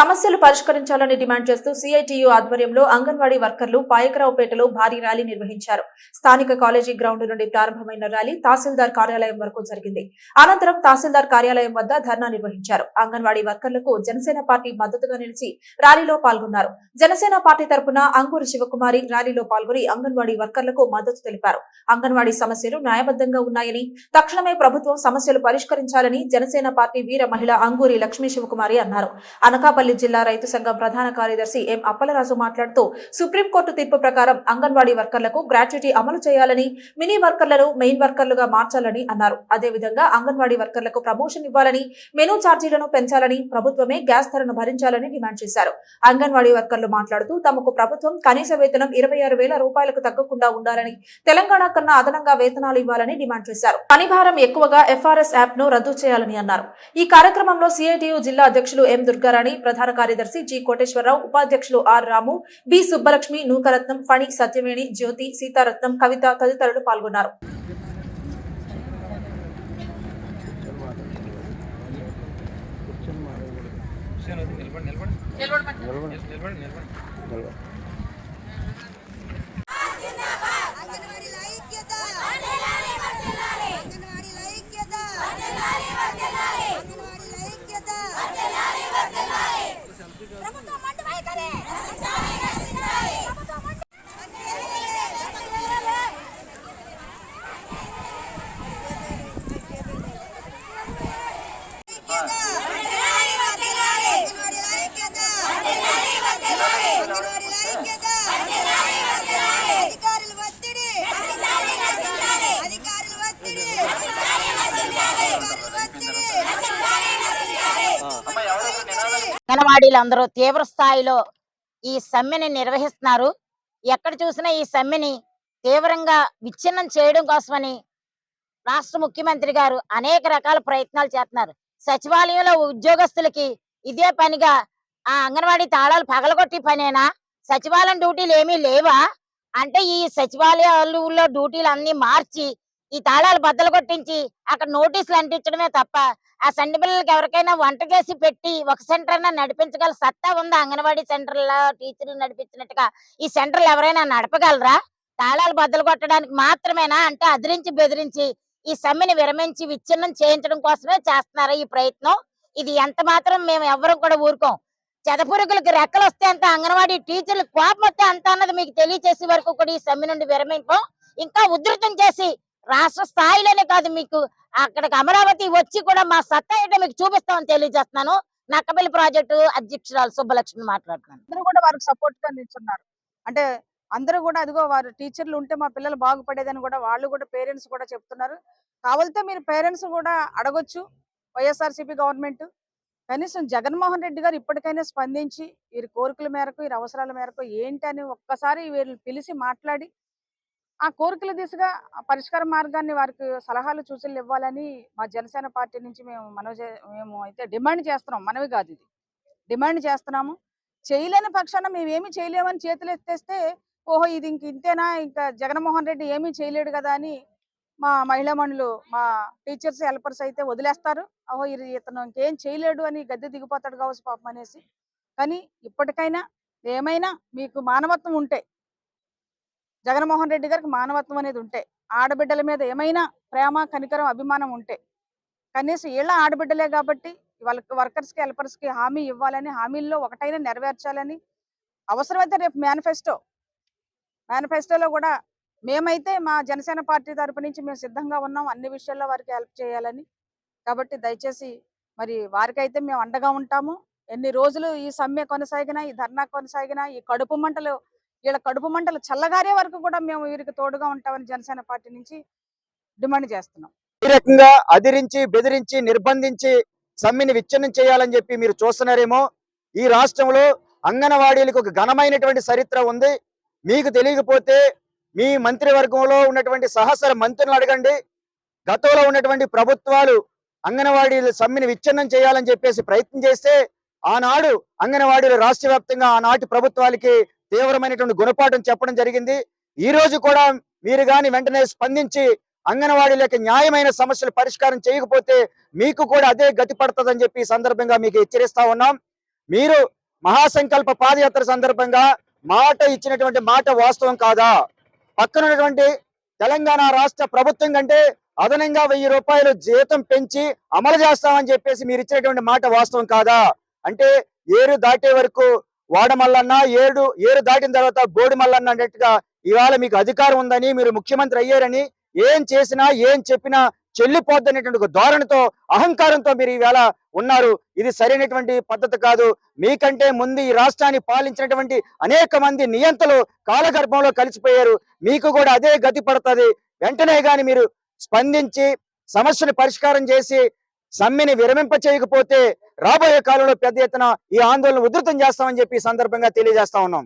సమస్యలు పరిష్కరించాలని డిమాండ్ చేస్తూ సిఐటియు ఆధ్వర్యంలో అంగన్వాడీ వర్కర్లు పాయకరావుపేటలో భారీ ర్యాలీ నిర్వహించారు. స్థానిక కాలేజీ గ్రౌండ్ నుండి ప్రారంభమైన ర్యాలీ తహసీల్దార్ కార్యాలయం వరకు జరిగింది. అనంతరం తహసీల్దార్ కార్యాలయం వద్ద ధర్నా నిర్వహించారు. అంగన్వాడీ వర్కర్లకు జనసేన పార్టీ మద్దతుగా నిలిచి ర్యాలీలో పాల్గొన్నారు. జనసేన పార్టీ తరపున అంగూరు శివకుమారి ర్యాలీలో పాల్గొని అంగన్వాడీ వర్కర్లకు మద్దతు తెలిపారు. అంగన్వాడీ సమస్యలు న్యాయబద్ధంగా ఉన్నాయని తక్షణమే ప్రభుత్వం సమస్యలు పరిష్కరించాలని జనసేన పార్టీ వీర మహిళ అంగూరి లక్ష్మీ శివకుమారి అన్నారు. అనకాపల్లి జిల్లా రైతు సంఘం ప్రధాన కార్యదర్శి ఎం అప్పలరాజు మాట్లాడుతూ సుప్రీంకోర్టు తీర్పు ప్రకారం అంగన్వాడీ వర్కర్లకు గ్రాట్యుటీ అమలు చేయాలని మినీ వర్కర్లను మెయిన్ వర్కర్లుగా మార్చాలని అన్నారు. అదేవిధంగా అంగన్వాడీ వర్కర్లకు ప్రమోషన్ ఇవ్వాలని మెనూ ఛార్జీలను పెంచాలని ప్రభుత్వమే గ్యాస్ ధరను భరించాలని డిమాండ్ చేశారు. అంగన్వాడీ వర్కర్లు మాట్లాడుతూ తమకు ప్రభుత్వం కనీస వేతనం ఇరవై ఆరు వేల రూపాయలకు తగ్గకుండా ఉండాలని తెలంగాణ కన్నా అదనంగా వేతనాలు ఇవ్వాలని డిమాండ్ చేశారు. పని భారం ఎక్కువగా ఎఫ్ఆర్ఎస్ యాప్ను రద్దు చేయాలని అన్నారు. ఈ కార్యక్రమంలో సిఐటియు జిల్లా అధ్యక్షులు ఎం దుర్గారాణి ప్రధాన కార్యదర్శి జి కోటేశ్వరరావు ఉపాధ్యక్షులు ఆర్ రాము బి సుబ్బలక్ష్మి నూకరత్నం ఫణి సత్యవేణి జ్యోతి సీతారత్నం కవిత తదితరులు పాల్గొన్నారు. అంగన్వాడీల అంగన్వాడీలందరూ తీవ్ర స్థాయిలో ఈ సమ్మెని నిర్వహిస్తున్నారు. ఎక్కడ చూసినా ఈ సమ్మెని తీవ్రంగా విచ్ఛిన్నం చేయడం కోసమని రాష్ట్ర ముఖ్యమంత్రి గారు అనేక రకాల ప్రయత్నాలు చేస్తున్నారు. సచివాలయంలో ఉద్యోగస్తులకి ఇదే పనిగా ఆ అంగన్వాడీ తాళాలు పగలగొట్టి పనేనా? సచివాలయం డ్యూటీలు ఏమీ లేవా? అంటే ఈ సచివాలయాల్లో డ్యూటీలు అన్ని మార్చి ఈ తాళాలు బద్దలు కొట్టించి అక్కడ నోటీసులు అంటించడమే తప్ప ఆ సండి పిల్లలకి ఎవరికైనా వంట చేసి పెట్టి ఒక సెంటర్ అయినా నడిపించగల సత్తా ఉందా? అంగన్వాడీ సెంటర్లో టీచర్లు నడిపించినట్టుగా ఈ సెంటర్లు ఎవరైనా నడపగలరా? తాళాలు బద్దలు కొట్టడానికి మాత్రమేనా? అంటే అదిరించి బెదిరించి ఈ సమ్మెని విరమించి విచ్ఛిన్నం చేయించడం కోసమే చేస్తున్నారా ఈ ప్రయత్నం? ఇది ఎంత మాత్రం మేము ఎవరం కూడా ఊరుకోం. చెదపురుగులకు రెక్కలు వస్తే అంత అంగన్వాడీ టీచర్లు కోపం వస్తే అంత అన్నది మీకు తెలియచేసే వరకు కూడా ఈ సమ్మె నుండి విరమింపం. ఇంకా ఉధృతం చేసి రాష్ట్ర స్థాయిలోనే కాదు మీకు అక్కడికి అమరావతి వచ్చి కూడా మా సత్తా ఏంటో మీకు చూపిస్తామని తెలియజేస్తున్నాను. నక్కపల్లి ప్రాజెక్టు అధ్యక్షురాలు సుబ్బలక్ష్మి మాట్లాడుతున్నాను. అందరూ కూడా వారికి సపోర్ట్గా నిల్చున్నారు. అంటే అందరూ కూడా అదిగో వారు టీచర్లు ఉంటే మా పిల్లలు బాగుపడేదని కూడా వాళ్ళు కూడా పేరెంట్స్ కూడా చెప్తున్నారు. కావాలితే మీరు పేరెంట్స్ కూడా అడగొచ్చు వైఎస్ఆర్సీపీ గవర్నమెంట్. కనీసం జగన్మోహన్ రెడ్డి గారు ఇప్పటికైనా స్పందించి వీరి కోరికల మేరకు వీరి అవసరాల మేరకు ఏంటి అని ఒక్కసారి వీళ్ళు పిలిచి మాట్లాడి ఆ కోరికల దిశగా పరిష్కార మార్గాన్ని వారికి సలహాలు సూచనలు ఇవ్వాలని మా జనసేన పార్టీ నుంచి మేము మనవి మేము అయితే డిమాండ్ చేస్తున్నాం. మనవి కాదు ఇది. డిమాండ్ చేస్తున్నాము. చేయలేని పక్షాన మేము ఏమి చేయలేమని చేతులు ఎత్తేస్తే ఓహో ఇది ఇంక ఇంతేనా? ఇంకా జగన్మోహన్ రెడ్డి ఏమీ చేయలేడు కదా అని మా మహిళా మండలు మా టీచర్స్ హెల్పర్స్ అయితే వదిలేస్తారు. ఓహో ఇది ఇతను ఇంకేం చేయలేడు అని గద్దె దిగిపోతాడు కావచ్చు పాపం అనేసి. కానీ ఇప్పటికైనా ఏమైనా మీకు మానవత్వం ఉంటే జగన్మోహన్ రెడ్డి గారికి మానవత్వం అనేది ఉంటే ఆడబిడ్డల మీద ఏమైనా ప్రేమ కనికరం అభిమానం ఉంటే కనీసం ఇలా ఆడబిడ్డలే కాబట్టి వాళ్ళకి వర్కర్స్కి హెల్పర్స్కి హామీ ఇవ్వాలని హామీల్లో ఒకటైనా నెరవేర్చాలని అవసరమైతే రేపు మేనిఫెస్టో మేనిఫెస్టోలో కూడా మేమైతే మా జనసేన పార్టీ తరపు నుంచి మేము సిద్ధంగా ఉన్నాం అన్ని విషయాల్లో వారికి హెల్ప్ చేయాలని. కాబట్టి దయచేసి మరి వారికైతే మేము అండగా ఉంటాము. ఎన్ని రోజులు ఈ సమ్మె కొనసాగినా ఈ ధర్నా కొనసాగినా ఈ కడుపు మంటలు వీళ్ళ కడుపు మంటలు చల్లగారే వరకు కూడా మేము వీరికి తోడుగా ఉంటామని జనసేన పార్టీ నుంచి డిమాండ్ చేస్తున్నాం. ఈ రకంగా అదిరించి బెదిరించి నిర్బంధించి సమ్మిని విచ్ఛిన్నం చేయాలని చెప్పి మీరు చూస్తున్నారేమో ఈ రాష్ట్రంలో అంగన్వాడీలకు ఒక ఘనమైనటువంటి చరిత్ర ఉంది. మీకు తెలియకపోతే మీ మంత్రివర్గంలో ఉన్నటువంటి సహస్ర మంత్రులను అడగండి. గతంలో ఉన్నటువంటి ప్రభుత్వాలు అంగన్వాడీల సమ్మిని విచ్ఛిన్నం చేయాలని చెప్పేసి ప్రయత్నం చేస్తే ఆనాడు అంగన్వాడీలు రాష్ట్ర వ్యాప్తంగా ఆనాటి ప్రభుత్వాలకి తీవ్రమైనటువంటి గుణపాఠం చెప్పడం జరిగింది. ఈ రోజు కూడా మీరు గాని వెంటనే స్పందించి అంగన్వాడీల యొక్క న్యాయమైన సమస్యలు పరిష్కారం చేయకపోతే మీకు కూడా అదే గతి పడుతుందని చెప్పి సందర్భంగా మీకు హెచ్చరిస్తా ఉన్నాం. మీరు మహాసంకల్ప పాదయాత్ర సందర్భంగా మాట ఇచ్చినటువంటి మాట వాస్తవం కాదా? పక్కన ఉన్నటువంటి తెలంగాణ రాష్ట్ర ప్రభుత్వం కంటే అదనంగా వెయ్యి రూపాయలు జీతం పెంచి అమలు చేస్తామని చెప్పేసి మీరు ఇచ్చినటువంటి మాట వాస్తవం కాదా? అంటే ఏరు దాటే వరకు వాడమల్లన్న ఏడు ఏడు దాటిన తర్వాత బోడి మల్లన్న అన్నట్టుగా ఇవాళ మీకు అధికారం ఉందని మీరు ముఖ్యమంత్రి అయ్యారని ఏం చేసినా ఏం చెప్పినా చెల్లిపోద్దనేటువంటి ఒక ధోరణితో అహంకారంతో మీరు ఈవేళ ఉన్నారు. ఇది సరైనటువంటి పద్ధతి కాదు. మీకంటే ముందు ఈ రాష్ట్రాన్ని పాలించినటువంటి అనేక మంది నియంతలు కాలగర్భంలో కలిసిపోయారు. మీకు కూడా అదే గతి పడుతుంది. వెంటనే కానీ మీరు స్పందించి సమస్యను పరిష్కారం చేసి సమ్మెని విరమింప చేయకపోతే రాబోయే కాలంలో పెద్ద ఎత్తున ఈ ఆందోళన ఉధృతం చేస్తామని చెప్పి సందర్భంగా తెలియజేస్తా ఉన్నాం.